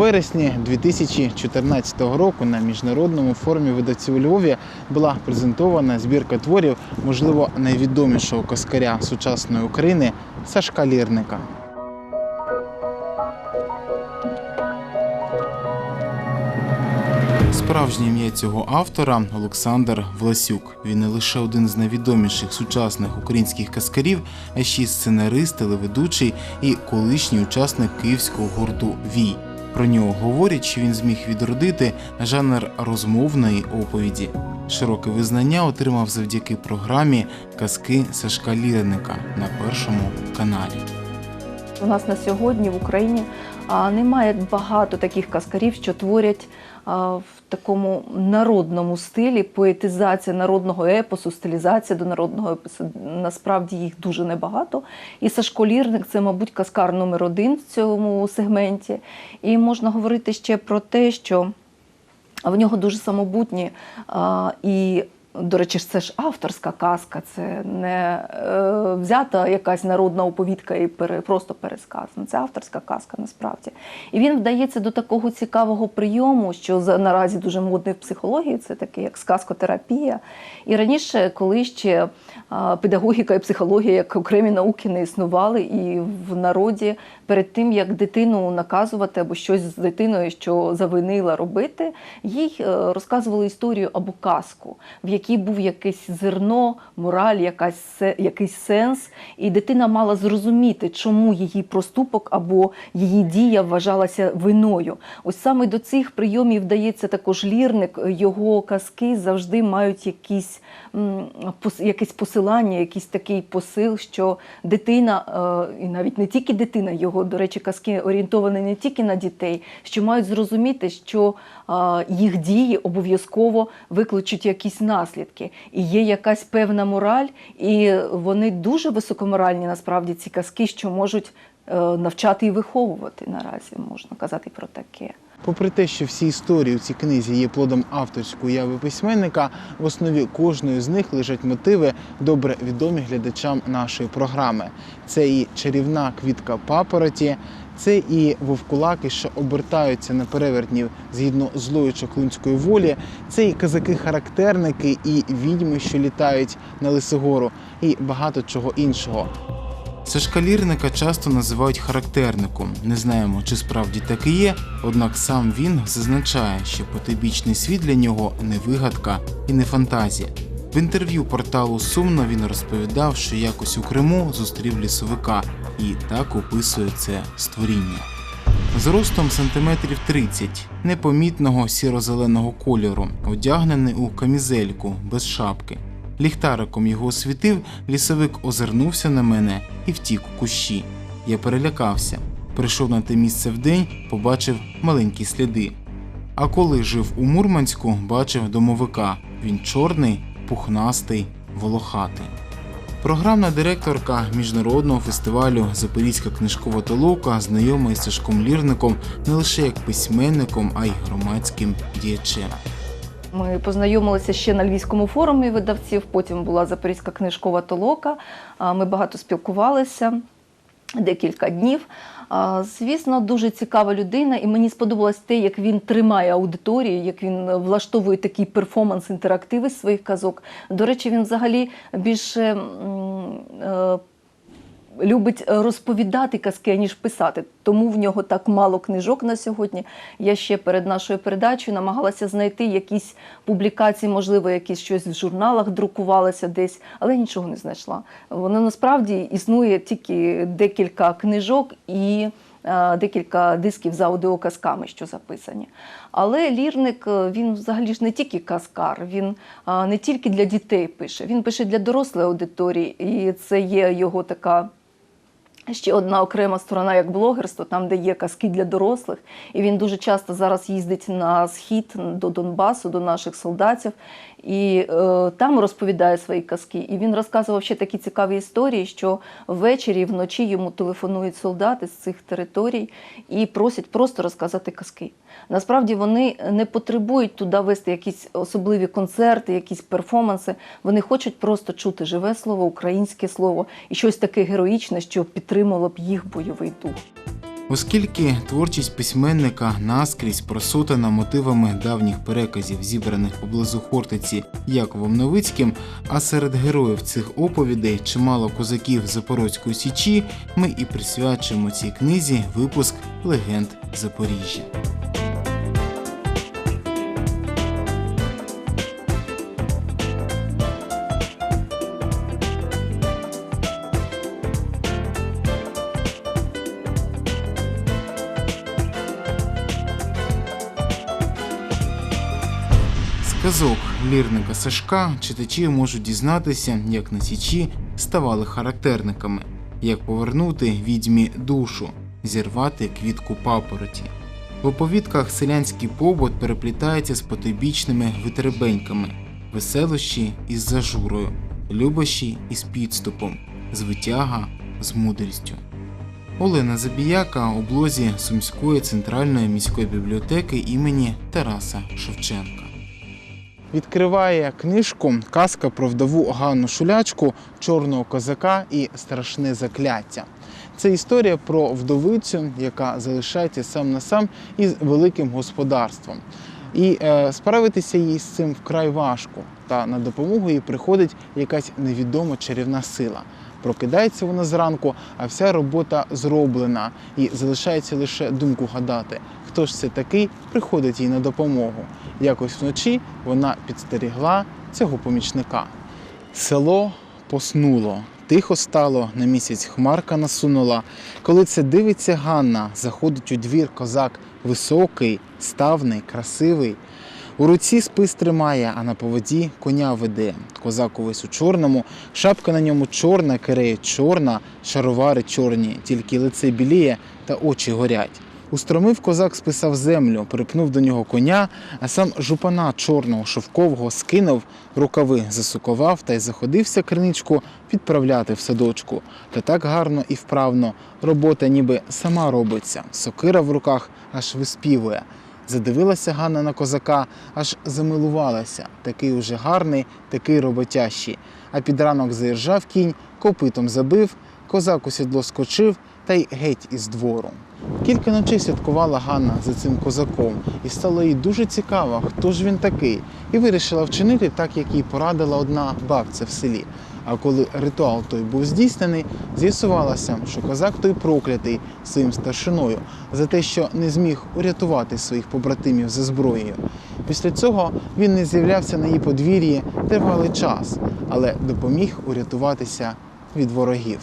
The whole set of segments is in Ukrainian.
Вересні 2014 року на міжнародному форумі видавців у Львові була презентована збірка творів, можливо, найвідомішого каскаря сучасної України Сашка Лірника. Справжнє ім'я цього автора Олександр Власюк. Він не лише один з найвідоміших сучасних українських каскарів, а ще й сценарист, телеведучий і колишній учасник київського гурту Вій. Про нього говорять, що він зміг відродити жанр розмовної оповіді. Широке визнання отримав завдяки програмі Казки Сашка Лірника на першому каналі. У нас на сьогодні в Україні немає багато таких казкарів, що творять в такому народному стилі, поетизація народного епосу, стилізація до народного епосу. Насправді їх дуже небагато. І Сашко Лірник це, мабуть, каскар номер один в цьому сегменті. І можна говорити ще про те, що в нього дуже самобутні і. До речі, це ж авторська казка, це не е, взята якась народна оповідка і пере, просто пересказана. Це авторська казка насправді. І він вдається до такого цікавого прийому, що наразі дуже модний в психології, це таке як сказкотерапія. І раніше, коли ще а, педагогіка і психологія як окремі науки не існували, і в народі перед тим, як дитину наказувати або щось з дитиною, що завинила робити, їй е, розказували історію або казку, в якій був якесь зерно, мораль, якась, якийсь сенс, і дитина мала зрозуміти, чому її проступок або її дія вважалася виною. Ось саме до цих прийомів вдається також лірник. Його казки завжди мають якісь, якесь посилання, якийсь такий посил, що дитина, е, і навіть не тільки дитина, його, до речі, казки орієнтовані не тільки на дітей, що мають зрозуміти, що е, їх дії обов'язково викличуть якісь наслідки. І є якась певна мораль, і вони дуже високоморальні, насправді, ці казки, що можуть е, навчати і виховувати наразі, можна казати про таке. Попри те, що всі історії у цій книзі є плодом авторської уяви письменника, в основі кожної з них лежать мотиви, добре відомі глядачам нашої програми. Це і чарівна квітка папороті, це і вовкулаки, що обертаються на перевертнів згідно злої чаклунської волі, це і казаки-характерники, і відьми, що літають на Лисогору, і багато чого іншого. Сашка Лірника часто називають характерником. Не знаємо, чи справді так і є, однак сам він зазначає, що потойбічний світ для нього не вигадка і не фантазія. В інтерв'ю порталу Сумно він розповідав, що якось у Криму зустрів лісовика і так описує це створіння. Зростом сантиметрів 30, непомітного сіро-зеленого кольору, одягнений у камізельку без шапки. Ліхтариком його освітив, лісовик озирнувся на мене і втік у кущі. Я перелякався. Прийшов на те місце вдень, побачив маленькі сліди. А коли жив у Мурманську, бачив домовика. Він чорний, пухнастий, волохатий. Програмна директорка міжнародного фестивалю Запорізька книжкова толока знайома із Сашком Лірником не лише як письменником, а й громадським діячем. Ми познайомилися ще на Львівському форумі видавців, потім була Запорізька книжкова толока. Ми багато спілкувалися декілька днів. Звісно, дуже цікава людина, і мені сподобалось те, як він тримає аудиторію, як він влаштовує такий перформанс інтерактиви своїх казок. До речі, він взагалі більше е, любить розповідати казки, аніж писати. Тому в нього так мало книжок на сьогодні. Я ще перед нашою передачею намагалася знайти якісь публікації, можливо, якісь щось в журналах друкувалося десь, але нічого не знайшла. Воно насправді існує тільки декілька книжок і. е, Декілька дисків з аудіоказками, що записані. Але лірник е, він взагалі ж не тільки казкар, він е, не тільки для дітей пише, він пише для дорослої аудиторії, і це є його така Ще одна окрема сторона, як блогерство, там, де є казки для дорослих. І він дуже часто зараз їздить на схід до Донбасу, до наших солдатів, і е, там розповідає свої казки. І він розказував ще такі цікаві історії, що ввечері вночі йому телефонують солдати з цих територій і просять просто розказати казки. Насправді вони не потребують туди вести якісь особливі концерти, якісь перформанси. Вони хочуть просто чути живе слово, українське слово і щось таке героїчне, що підтримало б їх бойовий дух. Оскільки творчість письменника наскрізь просотана мотивами давніх переказів, зібраних поблизу Хортиці Яковом Новицьким, а серед героїв цих оповідей чимало козаків Запорозької січі, ми і присвячуємо цій книзі випуск легенд Запоріжжя. З казок лірника Сашка читачі можуть дізнатися, як на січі ставали характерниками, як повернути відьмі душу, зірвати квітку папороті. В оповідках селянський побут переплітається з потойбічними витребеньками, веселощі із зажурою, любощі із підступом, звитяга з мудрістю. Олена Забіяка у блозі Сумської центральної міської бібліотеки імені Тараса Шевченка. Відкриває книжку казка про вдову Ганну Шулячку, чорного козака і страшне закляття. Це історія про вдовицю, яка залишається сам на сам із великим господарством. І е, справитися їй з цим вкрай важко. Та на допомогу їй приходить якась невідома чарівна сила. Прокидається вона зранку, а вся робота зроблена, і залишається лише думку гадати, хто ж це такий приходить їй на допомогу. Якось вночі вона підстерігла цього помічника. Село поснуло. Тихо стало, на місяць хмарка насунула. Коли це дивиться Ганна, заходить у двір козак високий, ставний, красивий. У руці спис тримає, а на поводі коня веде. Козак увесь у чорному, шапка на ньому чорна, киреє чорна, шаровари чорні, тільки лице біліє та очі горять. Устромив козак списав землю, припнув до нього коня, а сам жупана чорного шовкового скинув, рукави засукував та й заходився криничку підправляти в садочку. Та так гарно і вправно робота ніби сама робиться. Сокира в руках аж виспівує. Задивилася Ганна на козака, аж замилувалася. Такий уже гарний, такий роботящий. А під ранок заіржав кінь, копитом забив, козак у сідло скочив та й геть із двору. Кілька ночей святкувала Ганна за цим козаком, і стало їй дуже цікаво, хто ж він такий, і вирішила вчинити так, як їй порадила одна бабця в селі. А коли ритуал той був здійснений, з'ясувалося, що козак той проклятий своїм старшиною за те, що не зміг урятувати своїх побратимів за зброєю. Після цього він не з'являвся на її подвір'ї тривалий час, але допоміг урятуватися від ворогів.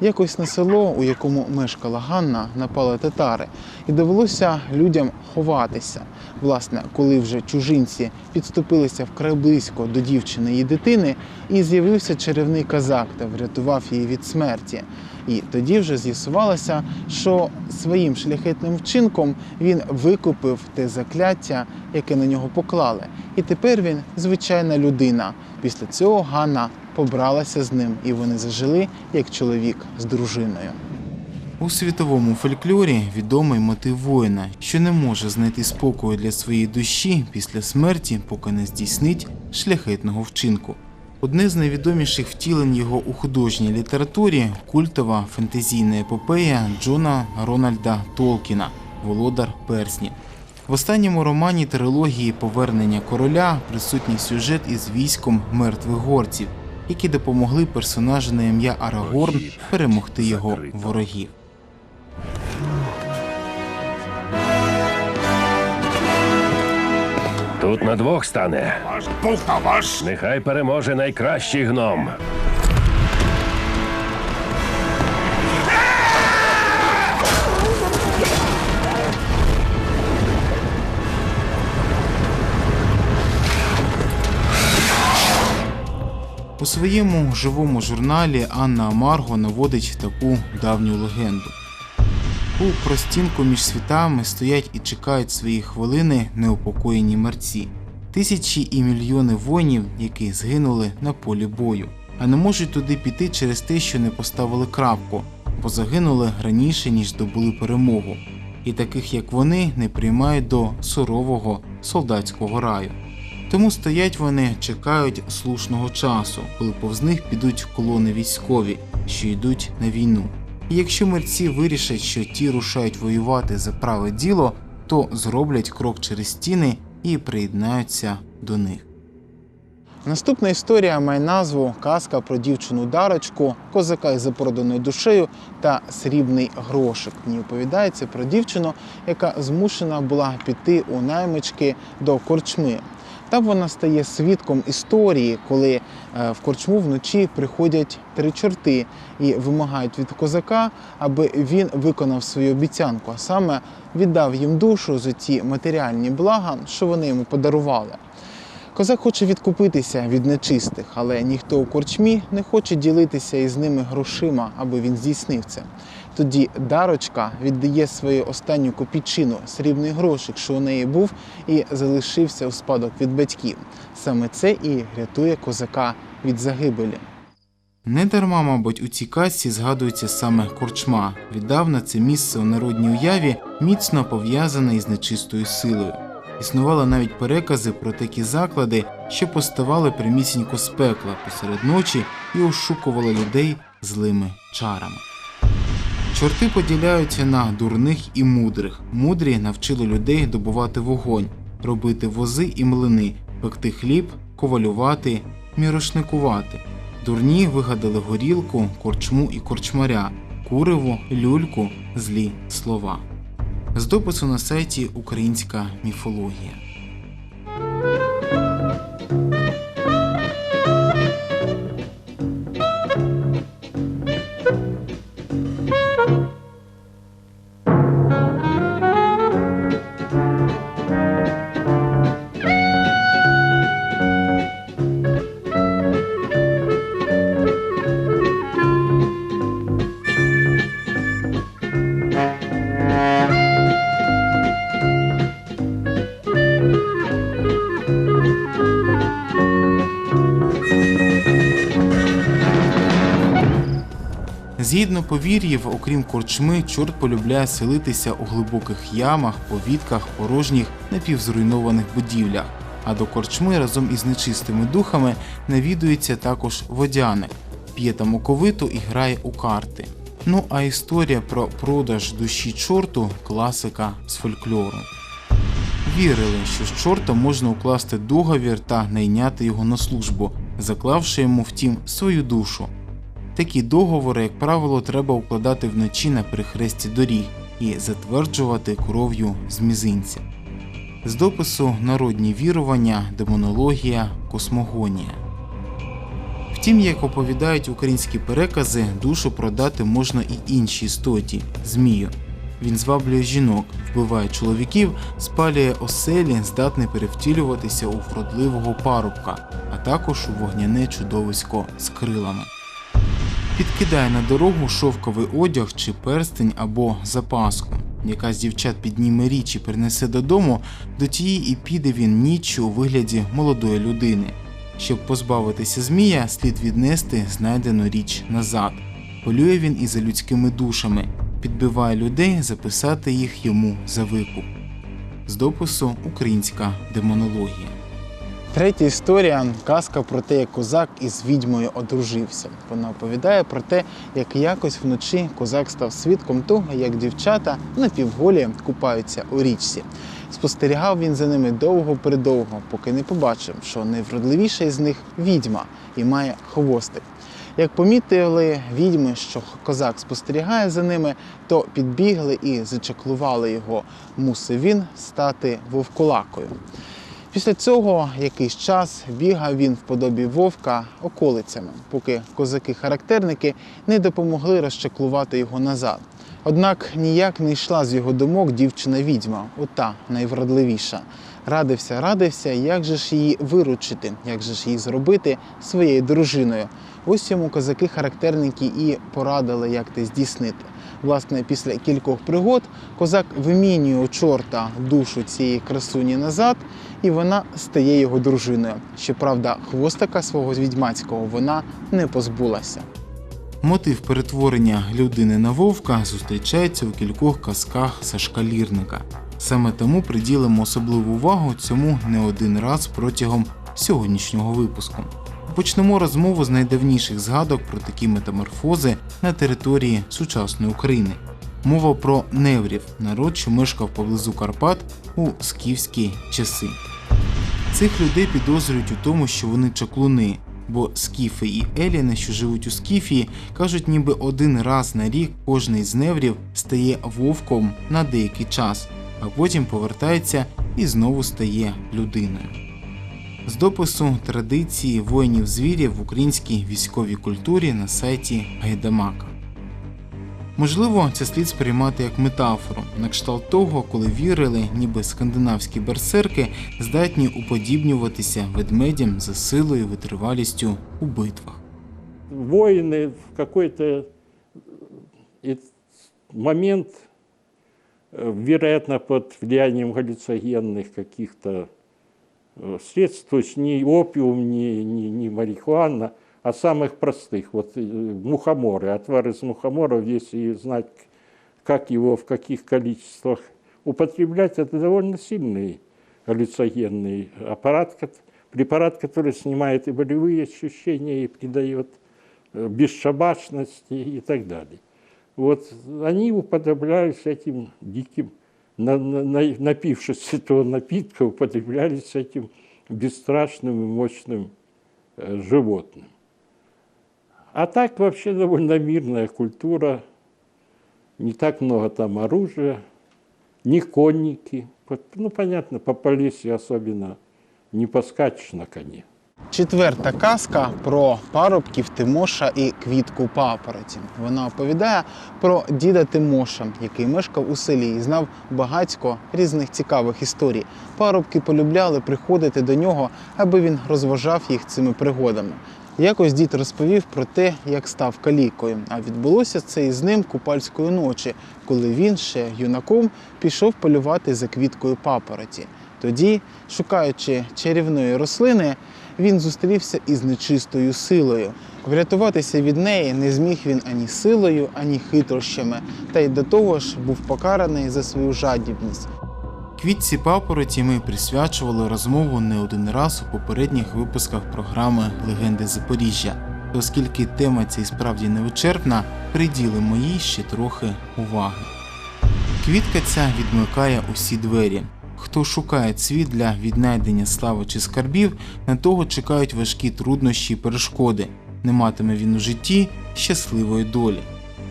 Якось на село, у якому мешкала Ганна, напали татари, і довелося людям ховатися. Власне, коли вже чужинці підступилися вкрай близько до дівчини і дитини, і з'явився чарівний казак та врятував її від смерті. І тоді вже з'ясувалося, що своїм шляхетним вчинком він викупив те закляття, яке на нього поклали. І тепер він звичайна людина. Після цього Ганна побралася з ним, і вони зажили як чоловік з дружиною. У світовому фольклорі відомий мотив воїна, що не може знайти спокою для своєї душі після смерті, поки не здійснить шляхетного вчинку. Одне з найвідоміших втілень його у художній літературі культова фентезійна епопея Джона Рональда Толкіна Володар Перснів. В останньому романі трилогії Повернення короля присутній сюжет із військом мертвих горців, які допомогли персонажу на ім'я Арагорн перемогти його ворогів. Тут на двох стане. Нехай переможе найкращий гном. У своєму живому журналі Анна Амарго наводить таку давню легенду. У простінку між світами стоять і чекають свої хвилини неупокоєні мерці, тисячі і мільйони воїнів, які згинули на полі бою, а не можуть туди піти через те, що не поставили крапку, бо загинули раніше, ніж добули перемогу, і таких як вони не приймають до сурового солдатського раю. Тому стоять вони, чекають слушного часу, коли повз них підуть колони військові, що йдуть на війну. І якщо мерці вирішать, що ті рушають воювати за праве діло, то зроблять крок через стіни і приєднаються до них. Наступна історія має назву Казка про дівчину Дарочку, козака із запроданою душею та срібний грошик. В ній оповідається про дівчину, яка змушена була піти у наймички до корчми. Там вона стає свідком історії, коли е, в корчму вночі приходять три чорти і вимагають від козака, аби він виконав свою обіцянку, а саме віддав їм душу за ті матеріальні блага, що вони йому подарували. Козак хоче відкупитися від нечистих, але ніхто у корчмі не хоче ділитися із ними грошима, аби він здійснив це. Тоді Дарочка віддає свою останню копійчину, срібний грошик, що у неї був, і залишився у спадок від батьків. Саме це і рятує козака від загибелі. Недарма, мабуть, у цій казці згадується саме корчма. Віддавна це місце у народній уяві міцно пов'язане із нечистою силою. Існували навіть перекази про такі заклади, що поставали прямісінько з пекла посеред ночі і ошукували людей злими чарами. Чорти поділяються на дурних і мудрих. Мудрі навчили людей добувати вогонь, робити вози і млини, пекти хліб, ковалювати, мірошникувати. Дурні вигадали горілку, корчму і корчмаря, куриво, люльку, злі слова. З допису на сайті Українська міфологія. Повір'їв, окрім корчми, чорт полюбляє селитися у глибоких ямах, повітках, порожніх, напівзруйнованих будівлях. А до корчми разом із нечистими духами навідується також водяник, п'є там оковиту і грає у карти. Ну а історія про продаж душі чорту класика з фольклору. Вірили, що з чортом можна укласти договір та найняти його на службу, заклавши йому втім свою душу. Такі договори, як правило, треба укладати вночі на перехресті доріг і затверджувати кров'ю з мізинця. З допису народні вірування, демонологія, космогонія. Втім, як оповідають українські перекази, душу продати можна і іншій істоті змію. Він зваблює жінок, вбиває чоловіків, спалює оселі, здатний перевтілюватися у вродливого парубка, а також у вогняне чудовисько з крилами підкидає на дорогу шовковий одяг чи перстень або запаску. Яка з дівчат підніме річ і принесе додому, до тієї і піде він ніччю у вигляді молодої людини. Щоб позбавитися змія, слід віднести знайдену річ назад. Полює він і за людськими душами, підбиває людей записати їх йому за викуп. З допису Українська демонологія. Третя історія казка про те, як козак із відьмою одружився. Вона оповідає про те, як якось вночі козак став свідком того, як дівчата напівголі купаються у річці. Спостерігав він за ними довго-придовго, поки не побачив, що найвродливіша із них відьма і має хвостик. Як помітили відьми, що козак спостерігає за ними, то підбігли і зачаклували його. Мусив він стати вовкулакою. Після цього якийсь час бігав він в подобі вовка околицями, поки козаки-характерники не допомогли розчаклувати його назад. Однак ніяк не йшла з його думок дівчина-відьма, ота найвродливіша. Радився, радився, як же ж її виручити, як же ж її зробити своєю дружиною. Ось йому козаки-характерники і порадили, як це здійснити. Власне, після кількох пригод козак вимінює у чорта душу цієї красуні назад, і вона стає його дружиною. Щоправда, хвостика свого відьмацького вона не позбулася. Мотив перетворення людини на вовка зустрічається у кількох казках Сашка Лірника. Саме тому приділимо особливу увагу цьому не один раз протягом сьогоднішнього випуску. Почнемо розмову з найдавніших згадок про такі метаморфози на території сучасної України. Мова про неврів, народ, що мешкав поблизу Карпат у скіфські часи. Цих людей підозрюють у тому, що вони чаклуни, бо скіфи і еліни, що живуть у скіфії, кажуть, ніби один раз на рік кожний з неврів стає вовком на деякий час, а потім повертається і знову стає людиною. З допису традиції воїнів звірів в українській військовій культурі на сайті Гайдамака. Можливо, це слід сприймати як метафору, на кшталт того, коли вірили, ніби скандинавські берсерки здатні уподібнюватися ведмедям за силою і витривалістю у битвах. воины в какой-то и- момент, э, вероятно, под влиянием галлюциногенных каких-то э, средств, то есть не опиум, не, не, не марихуана, а самых простых, вот э, мухоморы, отвар из мухоморов, если знать, как его в каких количествах употреблять, это довольно сильный галлюциногенный аппарат, препарат, который снимает и болевые ощущения, и придает э, бесшабашности и так далее. Вот они уподоблялись этим диким, на- на- на- напившись этого напитка, уподоблялись этим бесстрашным и мощным э, животным. А так вообще довольно мирная культура, не так много там оружия, не конники. Ну, понятно, по Полесье особенно не поскачешь на коне. Четверта казка про парубків Тимоша і квітку папороті. Вона оповідає про діда Тимоша, який мешкав у селі і знав багатько різних цікавих історій. Парубки полюбляли приходити до нього, аби він розважав їх цими пригодами. Якось дід розповів про те, як став калікою. А відбулося це із ним купальської ночі, коли він ще юнаком пішов полювати за квіткою папороті. Тоді, шукаючи чарівної рослини, він зустрівся із нечистою силою. Врятуватися від неї не зміг він ані силою, ані хитрощами, та й до того ж був покараний за свою жадібність. Квітці папороті ми присвячували розмову не один раз у попередніх випусках програми Легенди Запоріжжя. І Оскільки тема і справді невичерпна, приділимо їй ще трохи уваги. Квітка ця відмикає усі двері. Хто шукає цвіт для віднайдення слави чи скарбів, на того чекають важкі труднощі й перешкоди. Не матиме він у житті щасливої долі.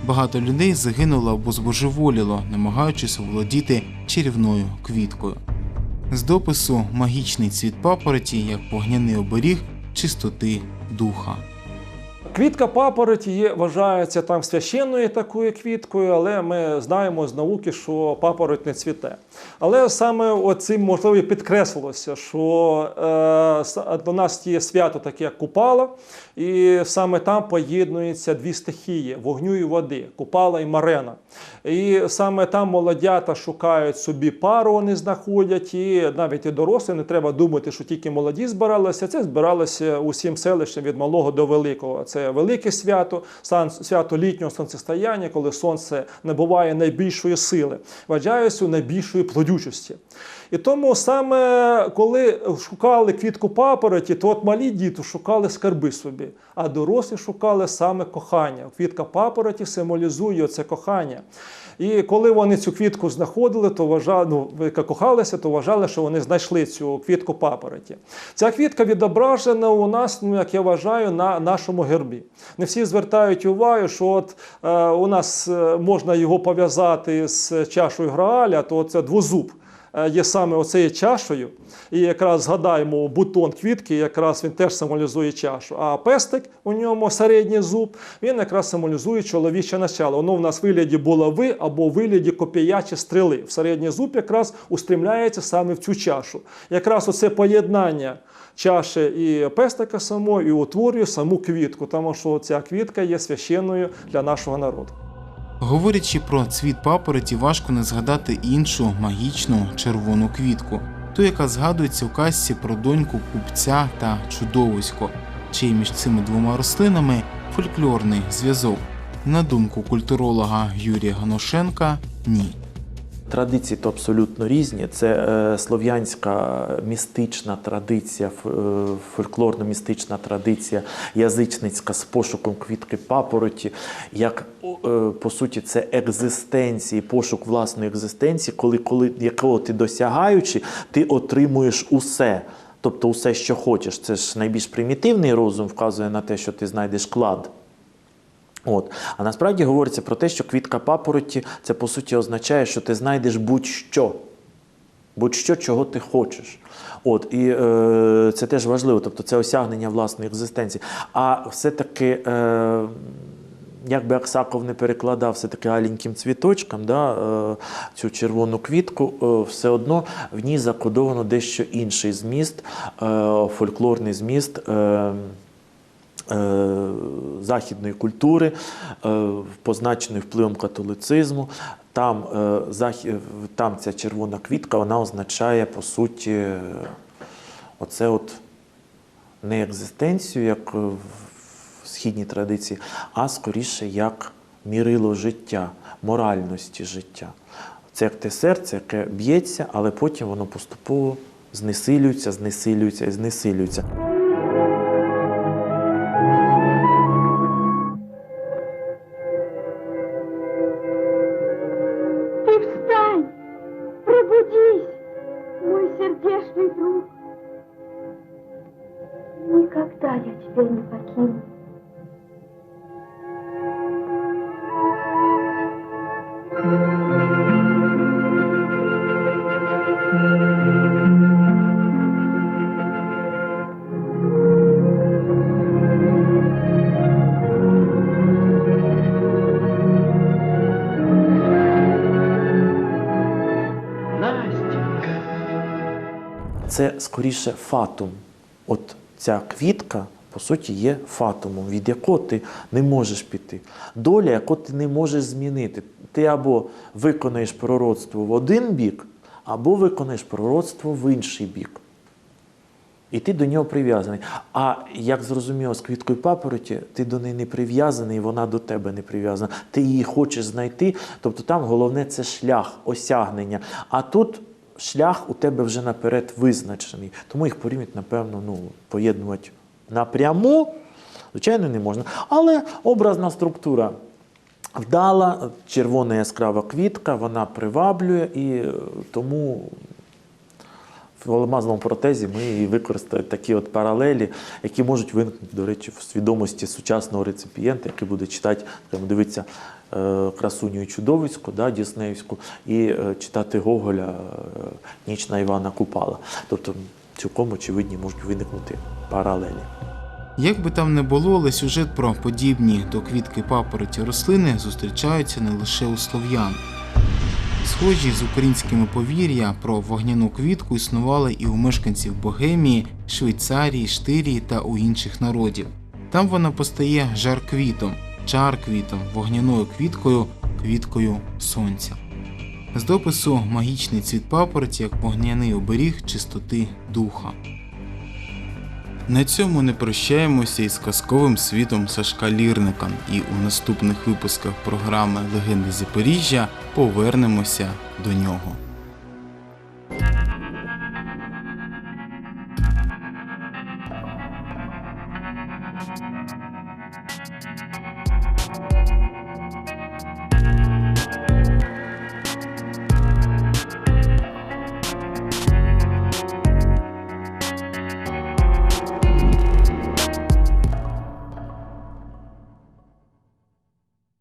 Багато людей загинуло або збожеволіло, намагаючись оволодіти чарівною квіткою. З допису магічний цвіт папороті як вогняний оберіг чистоти духа. Квітка папороті є, вважається там священною такою квіткою, але ми знаємо з науки, що папороть не цвіте. Але саме оцим можливо підкреслилося, що е, до нас є свято таке, як Купала, і саме там поєднуються дві стихії вогню і води Купала і Марена. І саме там молодята шукають собі пару, вони знаходять, і навіть і дорослі не треба думати, що тільки молоді збиралися. Це збиралося усім селищем від малого до великого. Це велике свято, свято літнього сонцестояння, коли сонце набуває найбільшої сили, вважається найбільшої плодючості. І тому саме коли шукали квітку папороті, то от малі діти шукали скарби собі, а дорослі шукали саме кохання. Квітка папороті символізує це кохання. І коли вони цю квітку знаходили, то вважали, ну, яка кохалися, то вважали, що вони знайшли цю квітку папороті. Ця квітка відображена у нас, ну як я вважаю, на нашому гербі. Не всі звертають увагу, що от е, у нас е, можна його пов'язати з чашою Грааля, то це двозуб є саме оцею чашею. І якраз згадаємо бутон квітки, якраз він теж символізує чашу. А пестик у ньому середній зуб, він якраз символізує чоловіче начало. Воно в нас в вигляді булави або в вигляді копія чи стріли. В середній зуб якраз устремляється саме в цю чашу. Якраз оце поєднання чаші і пестика самого, і утворює саму квітку, тому що ця квітка є священною для нашого народу. Говорячи про цвіт папороті, важко не згадати іншу магічну червону квітку, ту, яка згадується у казці про доньку купця та чудовисько, чи між цими двома рослинами фольклорний зв'язок. На думку культуролога Юрія Ганошенка, ні. Традиції то абсолютно різні. Це е, слов'янська містична традиція, е, фольклорно-містична традиція, язичницька з пошуком квітки папороті, як е, по суті це екзистенції, пошук власної екзистенції, коли, коли якого ти досягаючи, ти отримуєш усе. Тобто усе, що хочеш. Це ж найбільш примітивний розум вказує на те, що ти знайдеш клад. От. А насправді говориться про те, що квітка папороті це по суті означає, що ти знайдеш будь-що. Будь-що, чого ти хочеш. От, і е, це теж важливо, тобто це осягнення власної екзистенції. А все-таки, е, як би Аксаков не перекладав все-таки аленьким цвіточком, да, е, цю червону квітку, е, все одно в ній закодовано дещо інший зміст, е, фольклорний зміст. Західної культури, е, позначеної впливом католицизму. Там, е, там ця червона квітка вона означає, по суті, е, оце от не екзистенцію, як в східній традиції, а скоріше як мірило життя, моральності життя. Це як те серце, яке б'ється, але потім воно поступово знесилюється, знесилюється і знесилюється. Це скоріше фатум. От ця квітка, по суті, є фатумом, від якого ти не можеш піти. Доля, яку ти не можеш змінити. Ти або виконаєш пророцтво в один бік, або виконаєш пророцтво в інший бік. І ти до нього прив'язаний. А як зрозуміло, з квіткою папороті, ти до неї не прив'язаний, і вона до тебе не прив'язана. Ти її хочеш знайти. Тобто там головне це шлях, осягнення. А тут шлях у тебе вже наперед визначений. Тому їх порівняти, напевно, ну, поєднувати напряму, звичайно, не можна. Але образна структура. Вдала, червона яскрава квітка, вона приваблює і е, тому в алмазному протезі ми і використаємо такі от паралелі, які можуть виникнути, до речі, в свідомості сучасного реципієнта, який буде читати, дивитися красуню і чудовиську, да, Діснеївську, і е, читати Гоголя е, Ніч на Івана Купала. Тобто цілком очевидні можуть виникнути паралелі. Як би там не було, але сюжет про подібні до квітки папороті рослини зустрічаються не лише у слов'ян. Схожі з українськими повір'я про вогняну квітку існували і у мешканців Богемії, Швейцарії, Штирії та у інших народів. Там вона постає жар-квітом, чар-квітом, вогняною квіткою, квіткою сонця. З допису магічний цвіт папороті як вогняний оберіг чистоти духа. На цьому не прощаємося із казковим світом Сашка Лірника, і у наступних випусках програми Легенди Запоріжжя повернемося до нього.